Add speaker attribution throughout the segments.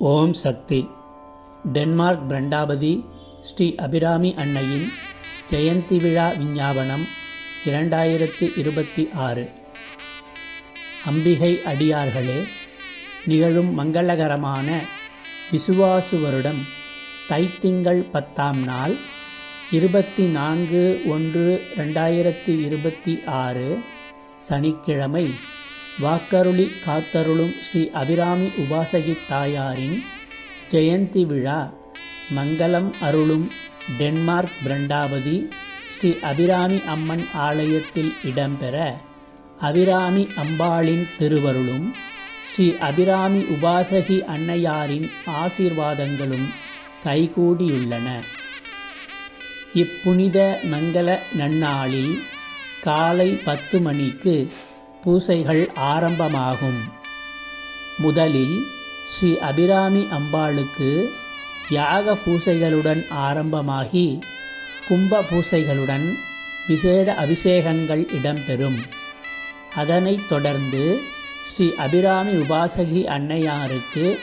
Speaker 1: ஓம் சக்தி. Denmark பிரண்டாபதி ஸ்ரீ அபிராமி அன்னையின் ஜெயந்தி விழா விஞ்ஞாபனம் இரண்டாயிரத்து இருபத்தி ஆறு. அம்பிகை அடியார்களே நிகழும் மங்களகரமான விசுவாசு வருடம் தைத்திங்கள் பத்தாம் நாள் இருபத்தி நான்கு ஒன்று ரெண்டாயிரத்தி இருபத்தி ஆறு சனிக்கிழமை வாக்கருளி காத்தருளும் ஸ்ரீ அபிராமி உபாசகி தாயாரின் ஜெயந்தி விழா. மங்களம் அருளும் டென்மார்க் பிரண்டாவதி ஸ்ரீ அபிராமி அம்மன் ஆலயத்தில் இடம்பெற அபிராமி அம்பாளின் திருவருளும் ஸ்ரீ அபிராமி உபாசகி அன்னையாரின் ஆசீர்வாதங்களும் கைகூடியுள்ளன. இப்புனித மங்கள நன்னாளில் காலை பத்து மணிக்கு பூசைகள் ஆரம்பமாகும். முதலில் ஸ்ரீ அபிராமி அம்பாளுக்கு யாக பூசைகளுடன் ஆரம்பமாகி கும்ப பூசைகளுடன் விசேட அபிஷேகங்கள் இடம்பெறும். அதனைத் தொடர்ந்து ஸ்ரீ அபிராமி உபாசகி அன்னையாருக்கு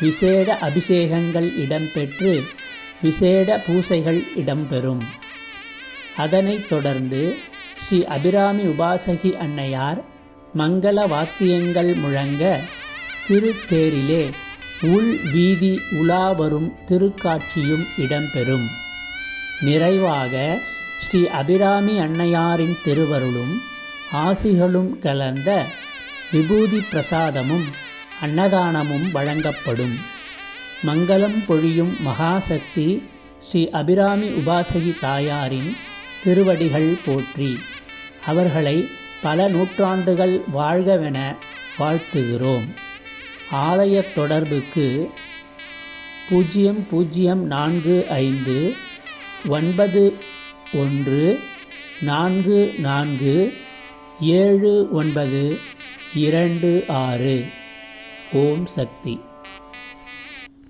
Speaker 1: விசேட அபிஷேகங்கள் இடம்பெற்று விசேட பூசைகள் இடம்பெறும். அதனைத் தொடர்ந்து ஸ்ரீ அபிராமி உபாசகி அன்னையார் மங்கள வாத்தியங்கள் முழங்க திருத்தேரிலே உள் வீதி உலா வரும் திருக்காட்சியும் இடம்பெறும். நிறைவாக ஸ்ரீ அபிராமி அன்னையாரின் திருவருளும் ஆசிகளும் கலந்த விபூதி பிரசாதமும் அன்னதானமும் வழங்கப்படும். மங்களம் பொழியும் மகாசக்தி ஸ்ரீ அபிராமி உபாசகி தாயாரின் திருவடிகள் போற்றி. அவர்களை பல நூற்றாண்டுகள் வாழ்கவென வாழ்த்துகிறோம். ஆலய தொடர்புக்கு பூஜ்ஜியம் பூஜ்ஜியம் நான்கு ஐந்து ஒன்பது ஒன்று நான்கு நான்கு ஏழு ஒன்பது இரண்டு ஆறு. ஓம் சக்தி.